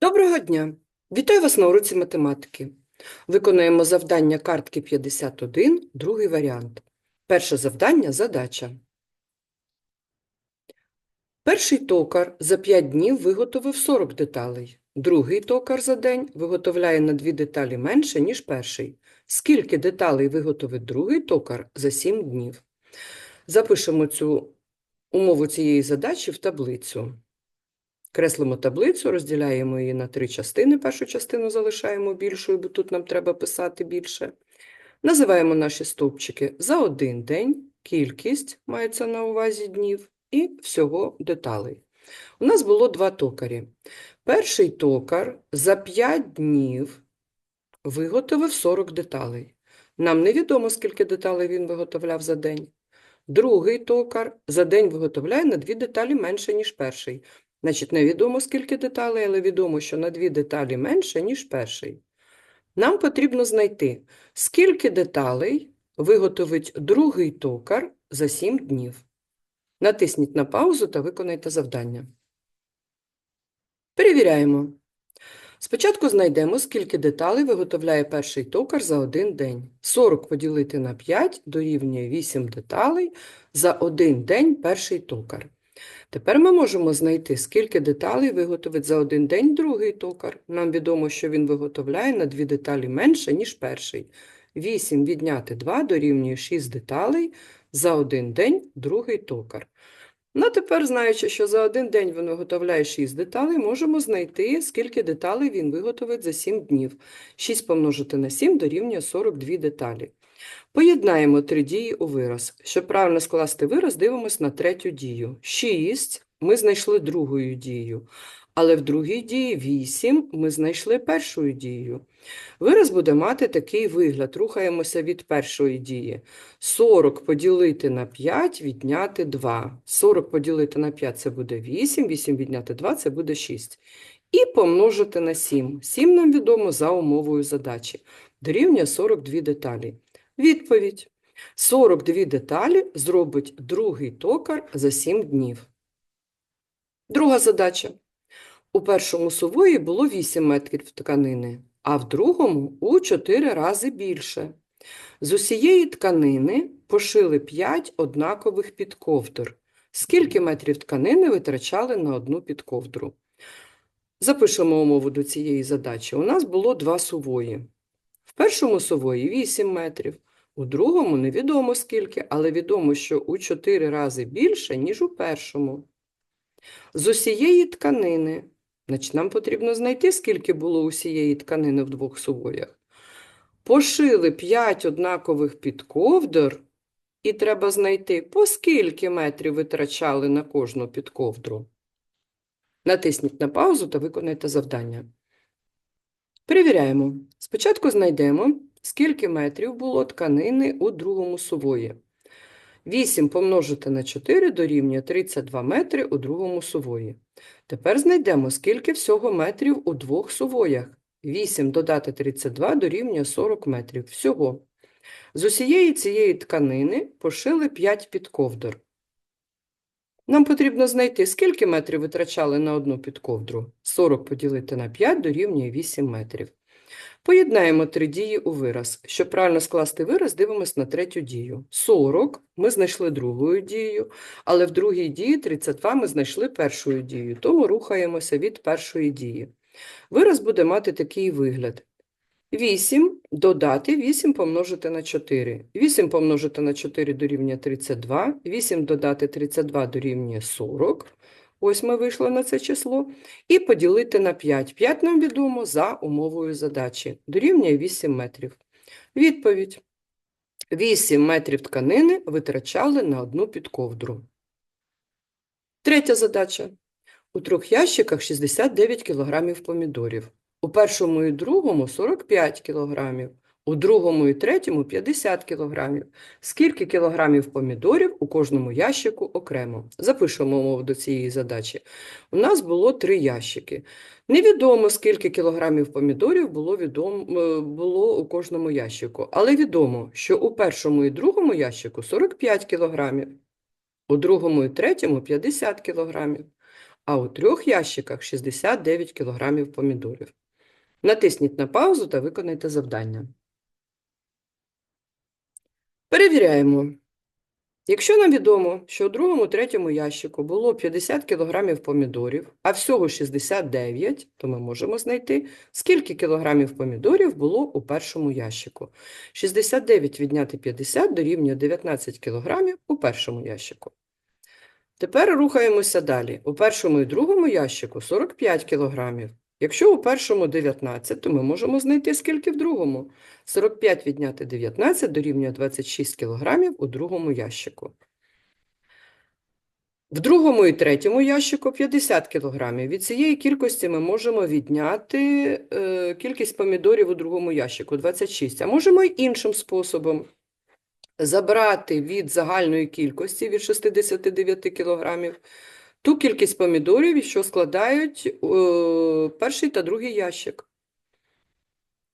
Доброго дня! Вітаю вас на уроці математики. Виконуємо завдання картки 51, другий варіант. Перше завдання – задача. Перший токар за 5 днів виготовив 40 деталей. Другий токар за день виготовляє на 2 деталі менше, ніж перший. Скільки деталей виготовить другий токар за 7 днів? Запишемо цю умову цієї задачі в таблицю. Креслимо таблицю, розділяємо її на три частини. Першу частину залишаємо більшою, бо тут нам треба писати більше. Називаємо наші стовпчики за один день, кількість мається на увазі днів і всього деталей. У нас було два токарі. Перший токар за 5 днів виготовив 40 деталей. Нам невідомо, скільки деталей він виготовляв за день. Другий токар за день виготовляє на дві деталі менше, ніж перший. Значить, невідомо, скільки деталей, але відомо, що на дві деталі менше, ніж перший. Нам потрібно знайти, скільки деталей виготовить другий токар за 7 днів. Натисніть на паузу та виконайте завдання. Перевіряємо. Спочатку знайдемо, скільки деталей виготовляє перший токар за один день. 40 поділити на 5 дорівнює 8 деталей за один день перший токар. Тепер ми можемо знайти, скільки деталей виготовить за один день другий токар. Нам відомо, що він виготовляє на дві деталі менше, ніж перший. 8 відняти 2 дорівнює 6 деталей за один день другий токар. Ну, тепер, знаючи, що за один день він виготовляє 6 деталей, можемо знайти, скільки деталей він виготовить за 7 днів. 6 помножити на 7 дорівнює 42 деталі. Поєднаємо три дії у вираз. Щоб правильно скласти вираз, дивимось на третю дію. 6 ми знайшли другою дією, але в другій дії 8 ми знайшли першою дією. Вираз буде мати такий вигляд. Рухаємося від першої дії. 40 поділити на 5, відняти 2. 40 поділити на 5 – це буде 8, 8 відняти 2 – це буде 6. І помножити на 7. 7 нам відомо за умовою задачі. Дорівнює 42 деталі. Відповідь. 42 деталі зробить другий токар за 7 днів. Друга задача. У першому сувої було 8 метрів тканини, а в другому у 4 рази більше. З усієї тканини пошили 5 однакових підковдр. Скільки метрів тканини витрачали на одну підковдру? Запишемо умову до цієї задачі. У нас було два сувої. В першому сувої 8 метрів, у другому невідомо скільки, але відомо, що у 4 рази більше, ніж у першому. З усієї тканини, значить, нам потрібно знайти, скільки було усієї тканини в двох сувоях. Пошили 5 однакових підковдр, і треба знайти, по скільки метрів витрачали на кожну підковдру. Натисніть на паузу та виконайте завдання. Перевіряємо. Спочатку знайдемо, скільки метрів було тканини у другому сувої. 8 помножити на 4 дорівнює 32 метри у другому сувої. Тепер знайдемо, скільки всього метрів у двох сувоях. 8 додати 32 дорівнює 40 метрів. Всього. З усієї цієї тканини пошили 5 підковдр. Нам потрібно знайти, скільки метрів витрачали на одну підковдру. 40 поділити на 5 дорівнює 8 метрів. Поєднаємо три дії у вираз. Щоб правильно скласти вираз, дивимось на третю дію. 40 ми знайшли другою дією, але в другій дії 32 ми знайшли першою дією, тому рухаємося від першої дії. Вираз буде мати такий вигляд. 8 додати 8 помножити на 4. 8 помножити на 4 дорівнює 32, 8 додати 32 дорівнює 40. Ось ми вийшли на це число. І поділити на 5. 5 нам відомо за умовою задачі. Дорівнює 8 метрів. Відповідь. 8 метрів тканини витрачали на одну підковдру. Третя задача. У трьох ящиках 69 кг помідорів. У першому і другому 45 кг, у другому і третьому 50 кг. Скільки кілограмів помідорів у кожному ящику окремо? Запишемо умову до цієї задачі. У нас було три ящики. Невідомо, скільки кілограмів помідорів було, відомо, е, було у кожному ящику, але відомо, що у першому і другому ящику 45 кілограмів, у другому і третьому 50 кілограмів. а у трьох ящиках 69 кг помідорів. Натисніть на паузу та виконайте завдання. Перевіряємо. Якщо нам відомо, що у другому, третьому ящику було 50 кг помідорів, а всього 69, то ми можемо знайти, скільки кілограмів помідорів було у першому ящику. 69 відняти 50 дорівнює 19 кг у першому ящику. Тепер рухаємося далі. У першому і другому ящику 45 кг. Якщо у першому 19, то ми можемо знайти скільки в другому. 45 відняти 19 дорівнює 26 кг у другому ящику. В другому і третьому ящику 50 кг. Від цієї кількості ми можемо відняти е, кількість помідорів у другому ящику 26. А можемо й іншим способом забрати від загальної кількості від 69 кг ту кількість помідорів, що складають е, перший та другий ящик.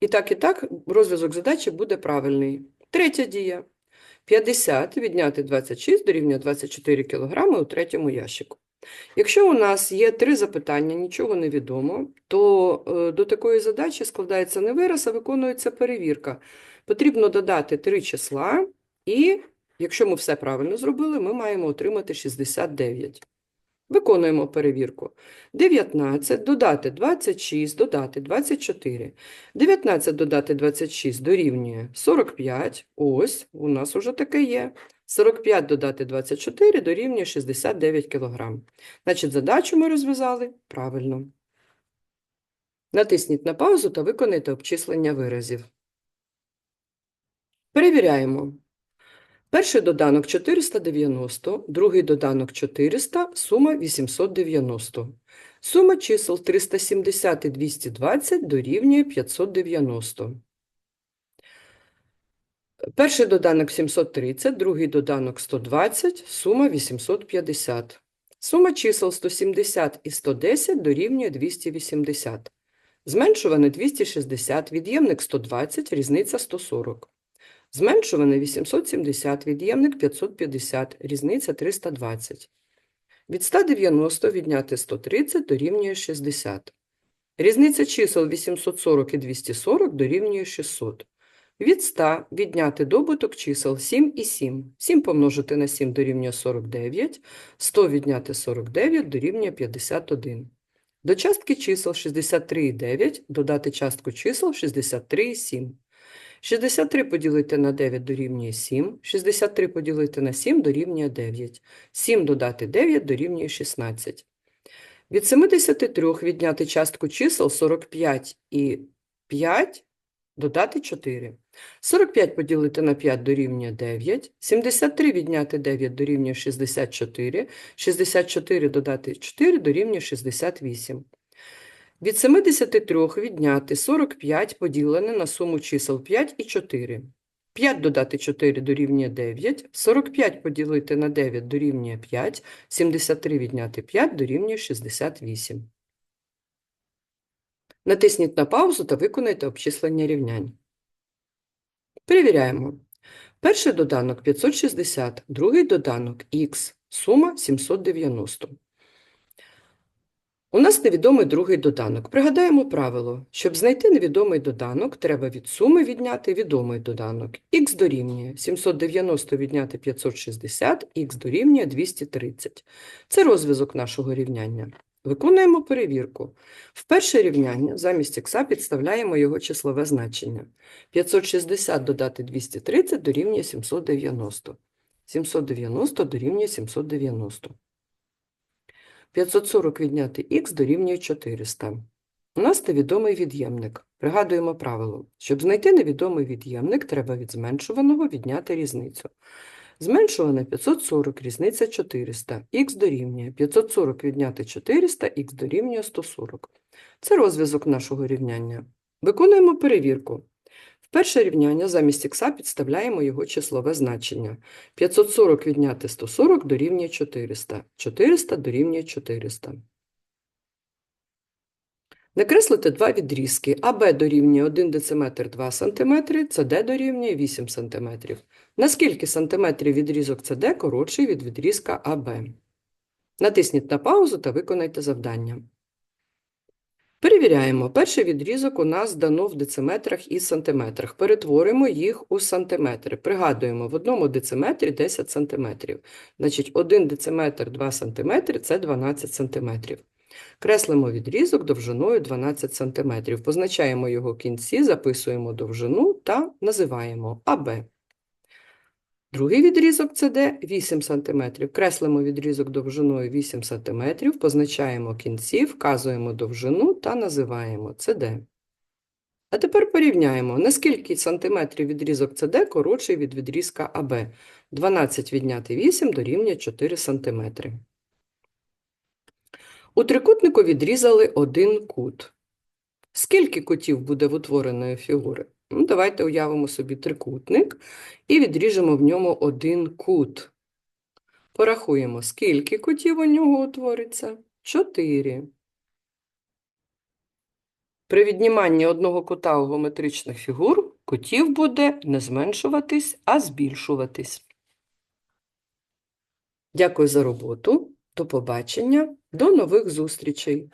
І так, і так, розв'язок задачі буде правильний. Третя дія. 50 відняти 26 дорівнює 24 кг у третьому ящику. Якщо у нас є три запитання, нічого не відомо, то е, до такої задачі складається не вираз, а виконується перевірка. Потрібно додати три числа, і якщо ми все правильно зробили, ми маємо отримати 69. Виконуємо перевірку. 19 додати 26, додати 24. 19 додати 26 дорівнює 45. Ось, у нас уже таке є. 45 додати 24 дорівнює 69 кг. Значить, задачу ми розв'язали правильно. Натисніть на паузу та виконайте обчислення виразів. Перевіряємо. Перший доданок 490, другий доданок 400, сума 890. Сума чисел 370 і 220 дорівнює 590. Перший доданок 730, другий доданок 120, сума 850. Сума чисел 170 і 110 дорівнює 280. Зменшуване 260, від'ємник 120, різниця 140. Зменшуване 870, від'ємник 550, різниця 320. Від 190 відняти 130 дорівнює 60. Різниця чисел 840 і 240 дорівнює 600. Від 100 відняти добуток чисел 7 і 7. 7 помножити на 7 дорівнює 49, 100 відняти 49 дорівнює 51. До частки чисел 63 і 9 додати частку чисел 63 і 7. 63 поділити на 9 дорівнює 7, 63 поділити на 7 дорівнює 9, 7 додати 9 дорівнює 16. Від 73 відняти частку чисел 45 і 5 додати 4. 45 поділити на 5 дорівнює 9, 73 відняти 9 дорівнює 64, 64 додати 4 дорівнює 68. Від 73 відняти 45 поділене на суму чисел 5 і 4. 5 додати 4 дорівнює 9, 45 поділити на 9 дорівнює 5, 73 відняти 5 дорівнює 68. Натисніть на паузу та виконайте обчислення рівнянь. Перевіряємо. Перший доданок 560, другий доданок х, сума 790. У нас невідомий другий доданок. Пригадаємо правило. Щоб знайти невідомий доданок, треба від суми відняти відомий доданок. Х дорівнює 790 відняти 560, х дорівнює 230. Це розв'язок нашого рівняння. Виконуємо перевірку. В перше рівняння замість х підставляємо його числове значення. 560 додати 230 дорівнює 790. 790 дорівнює 790. 540 відняти х дорівнює 400. У нас невідомий від'ємник. Пригадуємо правило. Щоб знайти невідомий від'ємник, треба від зменшуваного відняти різницю. Зменшуване 540, різниця 400. Х дорівнює 540 відняти 400, х дорівнює 140. Це розв'язок нашого рівняння. Виконуємо перевірку. Перше рівняння замість х підставляємо його числове значення. 540 відняти 140 дорівнює 400. 400 дорівнює 400. Накреслити два відрізки. АБ дорівнює 1 дециметр 2 см, СД дорівнює 8 см. На скільки сантиметрів відрізок СД коротший від відрізка АБ? Натисніть на паузу та виконайте завдання. Перевіряємо. Перший відрізок у нас дано в дециметрах і сантиметрах. Перетворимо їх у сантиметри. Пригадуємо, в одному дециметрі 10 сантиметрів. Значить, 1 дециметр 2 сантиметри – це 12 сантиметрів. Креслимо відрізок довжиною 12 см. Позначаємо його кінці, записуємо довжину та називаємо АБ. Другий відрізок СД 8 см. Креслимо відрізок довжиною 8 см, позначаємо кінці, вказуємо довжину та називаємо СД. А тепер порівняємо, наскільки сантиметрів відрізок СД коротший від відрізка АБ. 12 відняти 8 дорівнює 4 см. У трикутнику відрізали один кут. Скільки кутів буде в утвореної фігури? Ну, давайте уявимо собі трикутник і відріжемо в ньому один кут. Порахуємо, скільки кутів у нього утвориться? Чотири. При відніманні одного кута у геометричних фігур кутів буде не зменшуватись, а збільшуватись. Дякую за роботу. До побачення. До нових зустрічей.